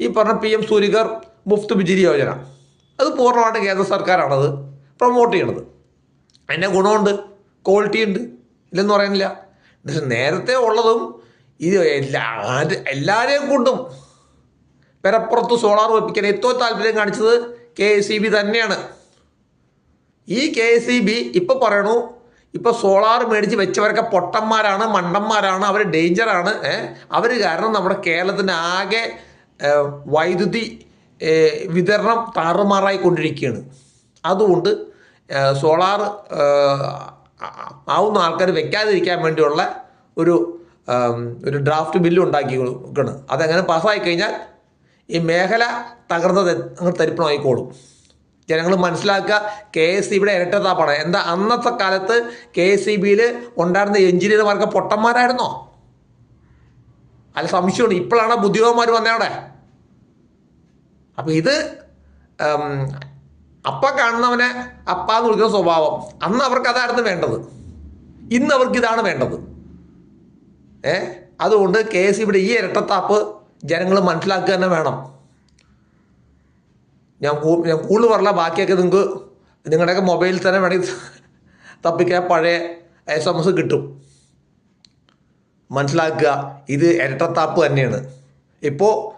ഈ പറഞ്ഞ P M Suryaghar Muft Bijli Yojana. അത് പൂർണമായിട്ട് കേന്ദ്ര സർക്കാരാണത്. പ്രൊമോട്ട് ചെയ്യണത്. അതിന്റെ ഗുണമുണ്ട്. ക്വാളിറ്റി ഉണ്ട്. ഇല്ലെന്ന് പറയുന്നില്ല. പക്ഷെ നേരത്തെ ഉള്ളതും ഇത് എല്ലാ എല്ലാവരെയും കൊണ്ടും പെരപ്പുറത്ത് സോളാർ വെപ്പിക്കാൻ ഏറ്റവും താല്പര്യം കാണിച്ചത് കെ എസ് സി ബി തന്നെയാണ്. ഈ കെ എസ് സി ബി ഇപ്പം പറയണു ഇപ്പോൾ സോളാർ മേടിച്ച് വെച്ചവരൊക്കെ പൊട്ടന്മാരാണ് മണ്ടന്മാരാണ് അവർ ഡേഞ്ചറാണ് അവർ കാരണം നമ്മുടെ കേരളത്തിന്റെ ആകെ വൈദ്യുതി വിതരണം താറുമാറായി കൊണ്ടിരിക്കുകയാണ് അതുകൊണ്ട് സോളാർ ആവുന്ന ആൾക്കാർ വെക്കാതിരിക്കാൻ വേണ്ടിയുള്ള ഒരു ഒരു ഡ്രാഫ്റ്റ് ബില്ല് ഉണ്ടാക്കി കൊടുക്കണം അതങ്ങനെ പാസ്സായി കഴിഞ്ഞാൽ ഈ മേഖല തകർന്നത് അങ്ങ് തരിപ്പണമായിക്കോളും. ജനങ്ങൾ മനസ്സിലാക്കുക കെ എസ് സി ബിയുടെ ഇരട്ടത്താപ്പാണ്. എന്താ അന്നത്തെ കാലത്ത് കെ എസ് സി ബിയിൽ ഉണ്ടായിരുന്ന എഞ്ചിനീയർമാർക്ക് പൊട്ടന്മാരായിരുന്നോ? അല്ല സംശയമുണ്ട് ഇപ്പോഴാണ് ബുദ്ധിമാന്മാർ വന്നവിടെ അപ്പം ഇത് അപ്പ കാണുന്നവനെ അപ്പ എന്ന് വിളിക്കുന്ന സ്വഭാവം. അന്ന് അവർക്ക് അതായിരുന്നു വേണ്ടത്. ഇന്ന് അവർക്ക് ഇതാണ് വേണ്ടത്. ഏ? അതുകൊണ്ട് കെ എസ് ഇവിടെ ഈ ഇരട്ടത്താപ്പ് ജനങ്ങൾ മനസ്സിലാക്കുക തന്നെ വേണം. ഞാൻ ഞാൻ കൂടുതൽ പറഞ്ഞ ബാക്കിയൊക്കെ നിങ്ങൾക്ക് നിങ്ങളുടെയൊക്കെ മൊബൈലിൽ തന്നെ വേണമെങ്കിൽ തപ്പിക്കാൻ പഴയ എസ് എം എസ് കിട്ടും. മനസ്സിലാക്കുക ഇത് ഇരട്ടത്താപ്പ് തന്നെയാണ്. ഇപ്പോൾ